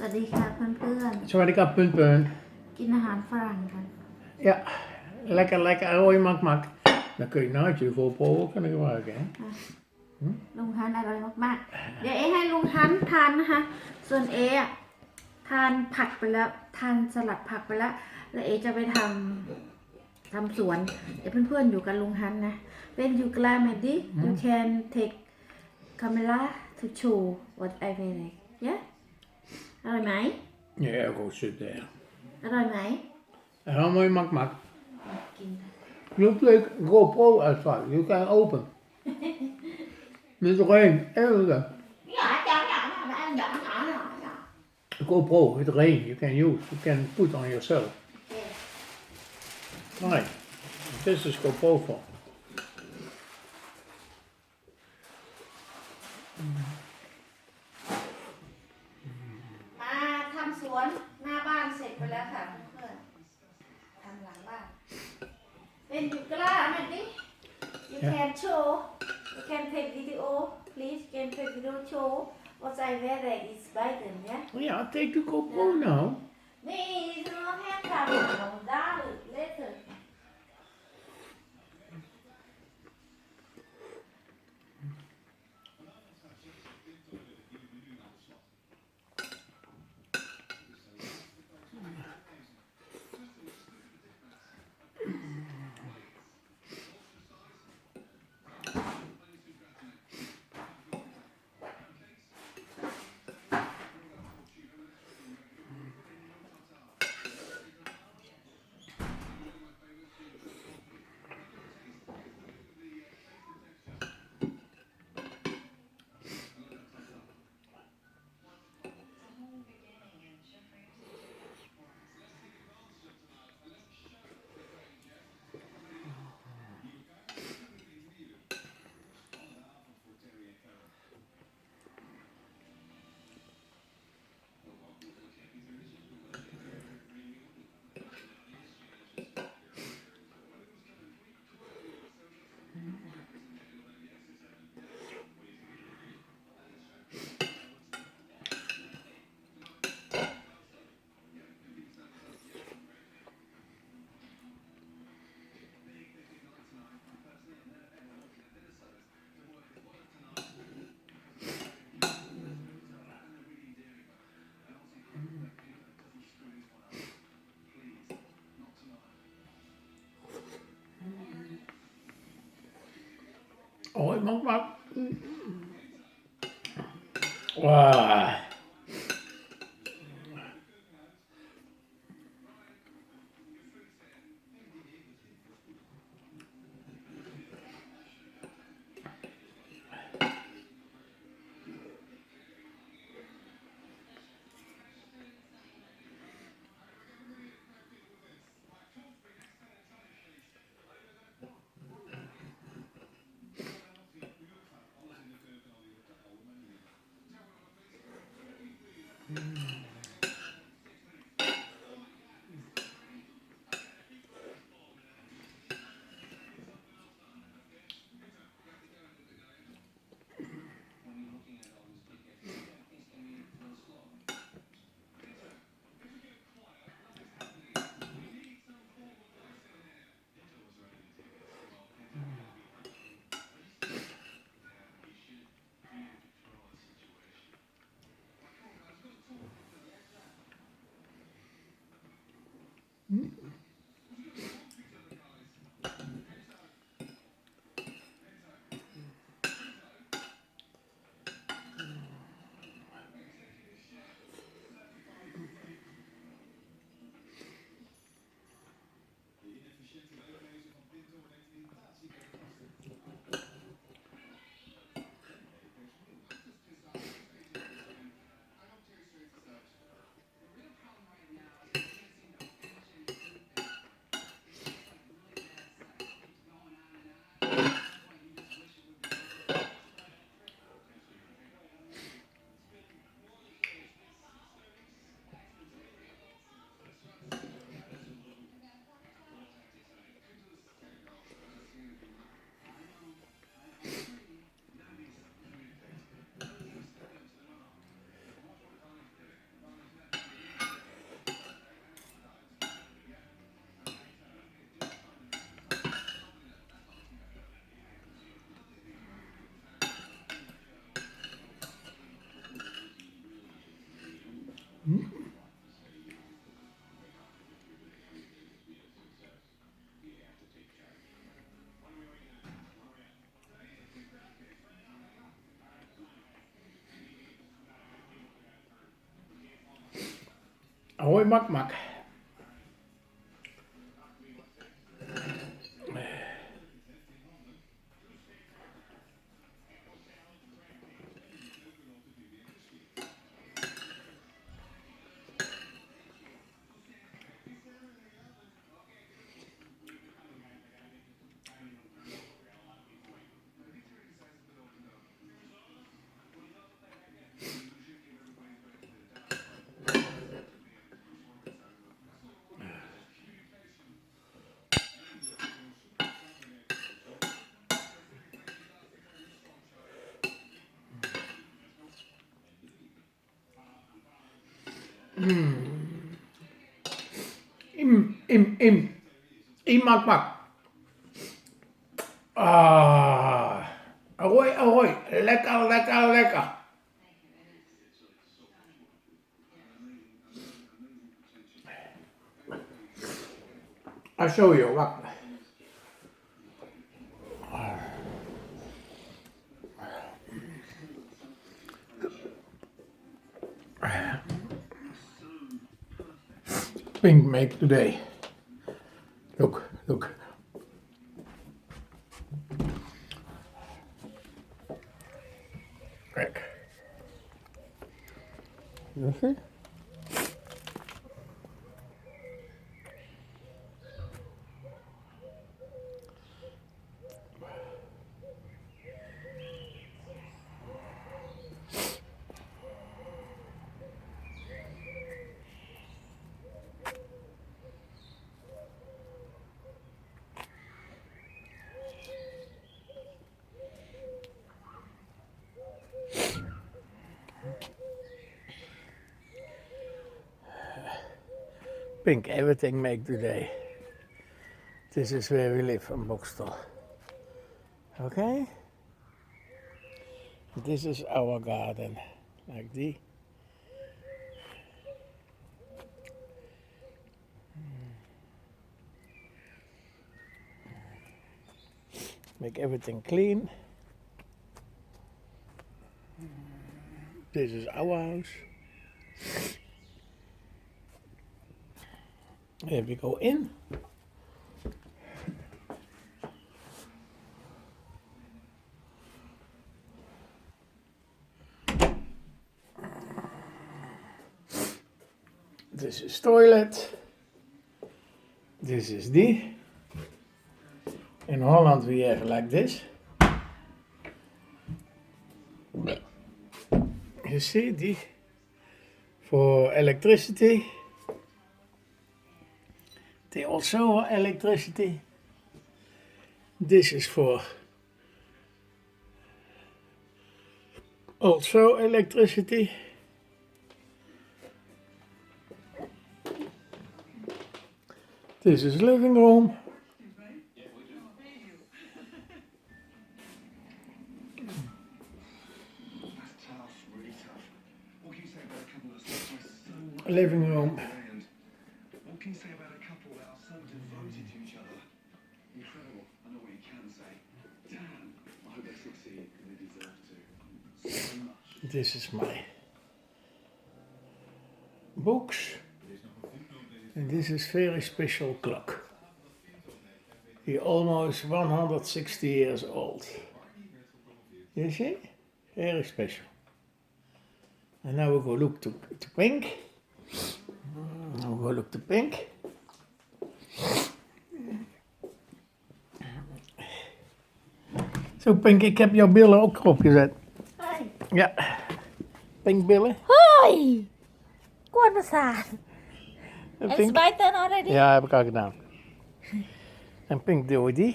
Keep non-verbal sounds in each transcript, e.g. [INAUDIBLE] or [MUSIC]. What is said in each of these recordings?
สวัสดีค่ะเพื่อนๆสวัสดีครับเพื่อนๆกินอาหารฝรั่งกันอย lekker, lekker. อร่อยมากๆแล้ว kun je น้อย j e โ o โ r p o l ไ n k u n n าแก่ลุงฮันอร่อยมากๆเดี๋ยวเอให้ลุงฮันทานนะคะส่วนเออะทานผักไปแล้วทานสลัดผักไปแล้วแล้วเอจะไปทำทำสวนเดี๋ยวเพื่อนๆอยู่กับลุงฮันนะ When you climb it, you can take camera to show what I m e e like. Yeah? Roy mij? Ja, goed zitten. Ja. Roy mij? Roy mij, mak, mak. Loop leuk GoPro uitvallen, oh, je kan open. [LAUGHS] Met rein, één, Ja, ja, ja, ja, ja, ja. GoPro, with rain, you can use, you can put on yourself. Yes. Right, this is GoPro for แล้วค่ะเพื่อนทำหลังบ้าน When you glad มันดิ you can show you can take video please can take video show what I wear like is Biden yeah Oh, yeah, I'll take the cocoa now. นี่คือแพทย์ทำของด้านโอ้ยมักมักว้า Ahoi Mack Mack. Hmm. Im, im, im. Imak, mak. Ah. Ahoy, ahoy. Lekker, lekker, lekker. Ah, show joh, wacht. pink made today. Look, look. Right. You see? think everything make today. This is where we live from Boxtel. Okay? This is our garden, like the. Make everything clean. This is our house. There we go in. This is toilet. This is die. In Holland we have like this. You see die for electricity. They also have electricity. This is for also electricity. This is living room. living room. This is my books And this is very special clock. He almost 160 years old. You see? Very special. And now we go look to, to pink. Now we go look to pink. Zo Pink, ik heb jouw billen ook erop gezet. เนี่ยเป็นเบลเลยเฮ้ยกวนประสาทเอ็มสบายเตอร์นอนได้ดียาประกาศกันนะเอ็มเป็นดีโอดี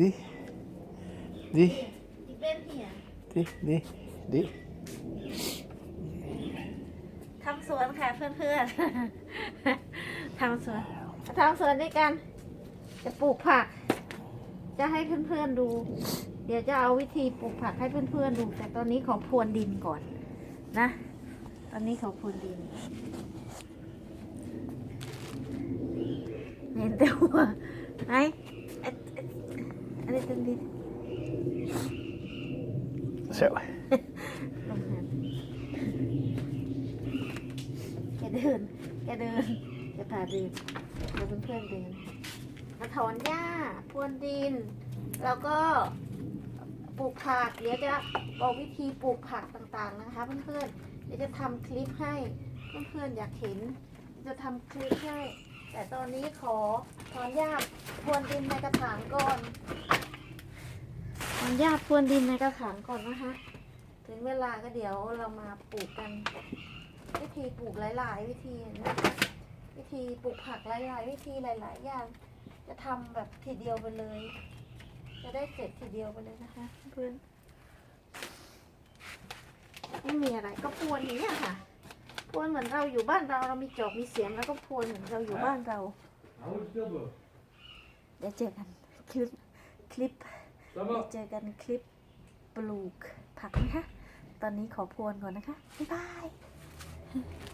ดีดีดีดีดีทำสวนค่ะเพื่อนเพื่อนทำสวนทำสวนด้วยกันจะปลูกผักจะให้เพื่อนๆดูเดี๋ยวจะเอาวิธีปลูกผักให้เพื่อนๆดู แต่ตอนนี้ขอพรวนดินก่อน นะ ตอนนี้ขอพรวนดินเห็นแต่หัวไหนอันนี้ต้นดิน So. แกเดินแกเดินแกพาเดินแลเพื่อนๆเดินมาถอนหญ้าพรวนดิน แล้วก็ปลูกผักเดี๋ยวจะบอกวิธีปลูกผักต่างๆนะคะเพื่อนๆเดี๋ยวจะทำคลิปให้เพื่อนๆอยากเห็น จะทำคลิปให้ แต่ตอนนี้ขอถอนหญ้าพรวนดินในกระถางก่อนถอนหญ้าพรวนดินในกระถางก่อนนะคะ ถึงเวลาก็เดี๋ยวเรามาปลูกกัน วิธีปลูกหลายๆ วิธีนะคะวิธีปลูกผักหลายๆ วิธีหลายๆอย่างจะทำแบบทีเดียวไปเลยจะได้เสร็จทีเดียวไปเลยนะคะเพื่อนไม่มีอะไรก็พวนอย่างนี้ยค่ะ พวนเหมือนเราอยู่บ้านเราเรามีจอบมีเสียงแล้วก็พวนเหมือนเราอยู่บ้านเราเดี๋ยวเจอกันคลิปคลิปเดี๋ยวเจอกันคลิปปลูกผักนะคะ ตอนนี้ขอพวนก่อนนะคะบ๊ายบาย